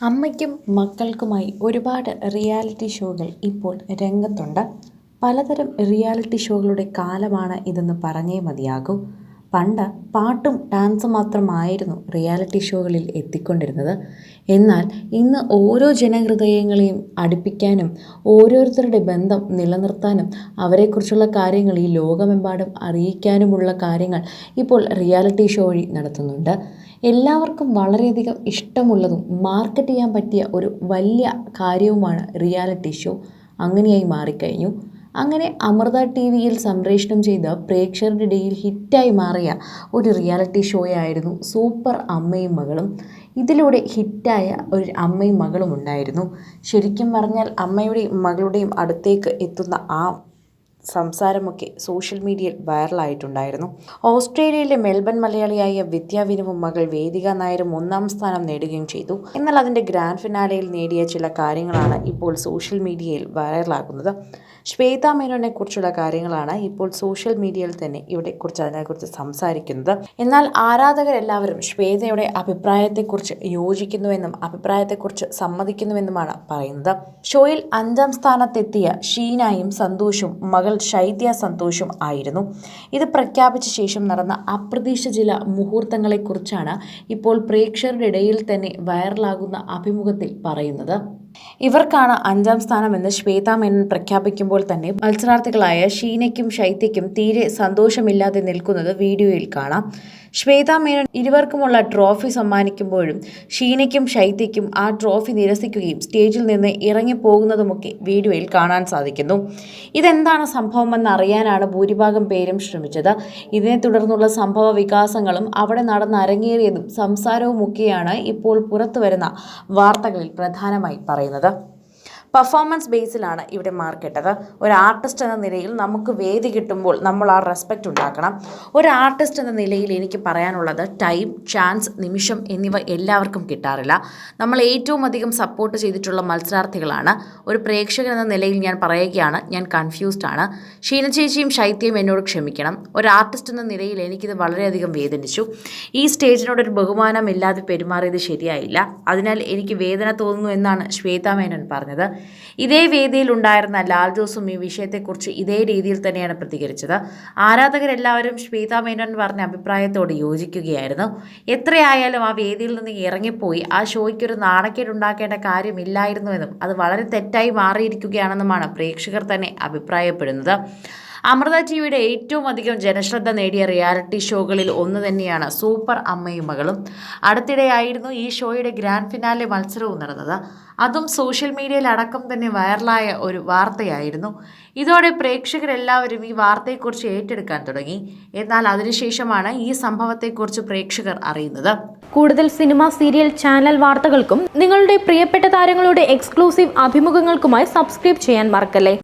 അമ്മയ്ക്കും മക്കൾക്കുമായി ഒരുപാട് റിയാലിറ്റി ഷോകൾ ഇപ്പോൾ രംഗത്തുണ്ട്. പലതരം റിയാലിറ്റി ഷോകളുടെ കാലമാണ് ഇതെന്ന് പറഞ്ഞേ മതിയാകൂ. പണ്ട് പാട്ടും ഡാൻസും മാത്രമായിരുന്നു റിയാലിറ്റി ഷോകളിൽ എത്തിക്കൊണ്ടിരുന്നത്. എന്നാൽ ഇന്ന് ഓരോ ജനഹൃദയങ്ങളെയും അടുപ്പിക്കാനും ഓരോരുത്തരുടെ ബന്ധം നിലനിർത്താനും അവരെക്കുറിച്ചുള്ള കാര്യങ്ങൾ ഈ ലോകമെമ്പാടും അറിയിക്കാനുമുള്ള കാര്യങ്ങൾ ഇപ്പോൾ റിയാലിറ്റി ഷോ വഴി നടത്തുന്നുണ്ട്. എല്ലാവർക്കും വളരെയധികം ഇഷ്ടമുള്ളതും മാർക്കറ്റ് ചെയ്യാൻ പറ്റിയ ഒരു വലിയ കാര്യവുമാണ് റിയാലിറ്റി ഷോ. അങ്ങനെയായി മാറിക്കഴിഞ്ഞു. അങ്ങനെ അമൃത ടി വിയിൽ സംപ്രേഷണം ചെയ്ത പ്രേക്ഷകരുടെ ഇടയിൽ ഹിറ്റായി മാറിയ ഒരു റിയാലിറ്റി ഷോയായിരുന്നു സൂപ്പർ അമ്മയും മകളും. ഇതിലൂടെ ഹിറ്റായ ഒരു അമ്മയും മകളും ഉണ്ടായിരുന്നു ശരിക്കും പറഞ്ഞാൽ അമ്മയുടെയും മകളുടെയും അടുത്തേക്ക് എത്തുന്ന ആ സംസാരമൊക്കെ സോഷ്യൽ മീഡിയയിൽ വൈറലായിട്ടുണ്ടായിരുന്നു. ഓസ്ട്രേലിയയിലെ മെൽബൺ മലയാളിയായ വിദ്യാവിനുവും മകൾ വേദിക നായരും ഒന്നാം സ്ഥാനം നേടുകയും ചെയ്തു. എന്നാൽ അതിന്റെ ഗ്രാൻഡ് ഫിനാലയിൽ നേടിയ ചില കാര്യങ്ങളാണ് ഇപ്പോൾ സോഷ്യൽ മീഡിയയിൽ വൈറലാകുന്നത്. ശ്വേത മേനോനെ കുറിച്ചുള്ള കാര്യങ്ങളാണ് ഇപ്പോൾ സോഷ്യൽ മീഡിയയിൽ തന്നെ ഇവിടെ കുറിച്ച് അതിനെക്കുറിച്ച് സംസാരിക്കുന്നത്. എന്നാൽ ആരാധകരെല്ലാവരും ശ്വേതയുടെ അഭിപ്രായത്തെക്കുറിച്ച് യോജിക്കുന്നുവെന്നും അഭിപ്രായത്തെക്കുറിച്ച് സമ്മതിക്കുന്നുവെന്നുമാണ് പറയുന്നത്. ഷോയിൽ അഞ്ചാം സ്ഥാനത്തെത്തിയ ഷീനായും സന്തോഷും മകൾ ശൈത്യ സന്തോഷും ആയിരുന്നു. ഇത് പ്രഖ്യാപിച്ച ശേഷം നടന്ന അപ്രതീക്ഷിത ചില മുഹൂർത്തങ്ങളെക്കുറിച്ചാണ് ഇപ്പോൾ പ്രേക്ഷകരുടെ ഇടയിൽ തന്നെ വൈറലാകുന്ന അഭിമുഖത്തിൽ പറയുന്നത്. ഇവർക്കാണ് അഞ്ചാം സ്ഥാനമെന്ന് ശ്വേതാ മേനൻ പ്രഖ്യാപിക്കുമ്പോൾ തന്നെ മത്സരാർത്ഥികളായ ഷീനയ്ക്കും ശൈത്യയ്ക്കും തീരെ സന്തോഷമില്ലാതെ നിൽക്കുന്നത് വീഡിയോയിൽ കാണാം. ശ്വേതാ മേനൻ ഇരുവർക്കുമുള്ള ട്രോഫി സമ്മാനിക്കുമ്പോഴും ഷീനയ്ക്കും ശൈത്യയ്ക്കും ആ ട്രോഫി നിരസിക്കുകയും സ്റ്റേജിൽ നിന്ന് ഇറങ്ങിപ്പോകുന്നതുമൊക്കെ വീഡിയോയിൽ കാണാൻ സാധിക്കുന്നു. ഇതെന്താണ് സംഭവമെന്ന് അറിയാനാണ് ഭൂരിഭാഗം പേരും ശ്രമിച്ചത്. ഇതിനെ തുടർന്നുള്ള സംഭവ വികാസങ്ങളും അവിടെ നടന്ന് അരങ്ങേറിയതും സംസാരവുമൊക്കെയാണ് ഇപ്പോൾ പുറത്തുവരുന്ന വാർത്തകളിൽ പ്രധാനമായി പറയുന്നത്. പറയുന്നത് പെർഫോമൻസ് ബേസിലാണ് ഇവിടെ മാർക്കിട്ടത് ഒരു ആർട്ടിസ്റ്റ് എന്ന നിലയിൽ നമുക്ക് വേദി കിട്ടുമ്പോൾ നമ്മൾ ആ റെസ്പെക്റ്റ് ഉണ്ടാക്കണം. ഒരു ആർട്ടിസ്റ്റ് എന്ന നിലയിൽ എനിക്ക് പറയാനുള്ളത് ടൈം ചാൻസ് നിമിഷം എന്നിവ എല്ലാവർക്കും കിട്ടാറില്ല. നമ്മൾ ഏറ്റവും അധികം സപ്പോർട്ട് ചെയ്തിട്ടുള്ള മത്സരാർത്ഥികളാണ്. ഒരു പ്രേക്ഷകൻ എന്ന നിലയിൽ ഞാൻ പറയുകയാണ് ഞാൻ കൺഫ്യൂസ്ഡ് ആണ്. ഷീന ശൈത്യയും എന്നോട് ക്ഷമിക്കണം. ഒരു ആർട്ടിസ്റ്റ് എന്ന നിലയിൽ എനിക്കിത് വളരെയധികം വേദനിച്ചു. ഈ സ്റ്റേജിനോട് ഒരു ബഹുമാനമില്ലാതെ പെരുമാറിയത് ശരിയായില്ല. അതിനാൽ എനിക്ക് വേദന തോന്നുന്നു എന്നാണ് ശ്വേതാ മേനോൻ പറഞ്ഞത്. ഇതേ വേദിയിൽ ഉണ്ടായിരുന്ന ലാൽ ജോസും ഈ വിഷയത്തെക്കുറിച്ച് ഇതേ രീതിയിൽ തന്നെയാണ് പ്രതികരിച്ചത്. ആരാധകരെല്ലാവരും ശ്വേത മേനോൻ പറഞ്ഞ അഭിപ്രായത്തോട് യോജിക്കുകയായിരുന്നു. എത്രയായാലും ആ വേദിയിൽ നിന്ന് ഇറങ്ങിപ്പോയി ആ ഷോയ്ക്ക് ഒരു നാണക്കേട് ഉണ്ടാക്കേണ്ട കാര്യമില്ലായിരുന്നുവെന്നും അത് വളരെ തെറ്റായി മാറിയിരിക്കുകയാണെന്നുമാണ് പ്രേക്ഷകർ തന്നെ അഭിപ്രായപ്പെടുന്നത്. അമൃത ടിവിയുടെ ഏറ്റവും അധികം ജനശ്രദ്ധ നേടിയ റിയാലിറ്റി ഷോകളിൽ ഒന്ന് തന്നെയാണ് സൂപ്പർ അമ്മയും മകളും. അടുത്തിടെയായിരുന്നു ഈ ഷോയുടെ ഗ്രാൻഡ് ഫിനാലെ മത്സരവും നടന്നത്. അതും സോഷ്യൽ മീഡിയയിൽ അടക്കം തന്നെ വൈറലായ ഒരു വാർത്തയായിരുന്നു. ഇതോടെ പ്രേക്ഷകരെല്ലാവരും ഈ വാർത്തയെക്കുറിച്ച് ഏറ്റെടുക്കാൻ തുടങ്ങി. എന്നാൽ അതിനുശേഷമാണ് ഈ സംഭവത്തെക്കുറിച്ച് പ്രേക്ഷകർ അറിയുന്നത്. കൂടുതൽ സിനിമ സീരിയൽ ചാനൽ വാർത്തകൾക്കും നിങ്ങളുടെ പ്രിയപ്പെട്ട താരങ്ങളുടെ എക്സ്ക്ലൂസീവ് അഭിമുഖങ്ങൾക്കുമായി സബ്സ്ക്രൈബ് ചെയ്യാൻ മറക്കല്ലേ?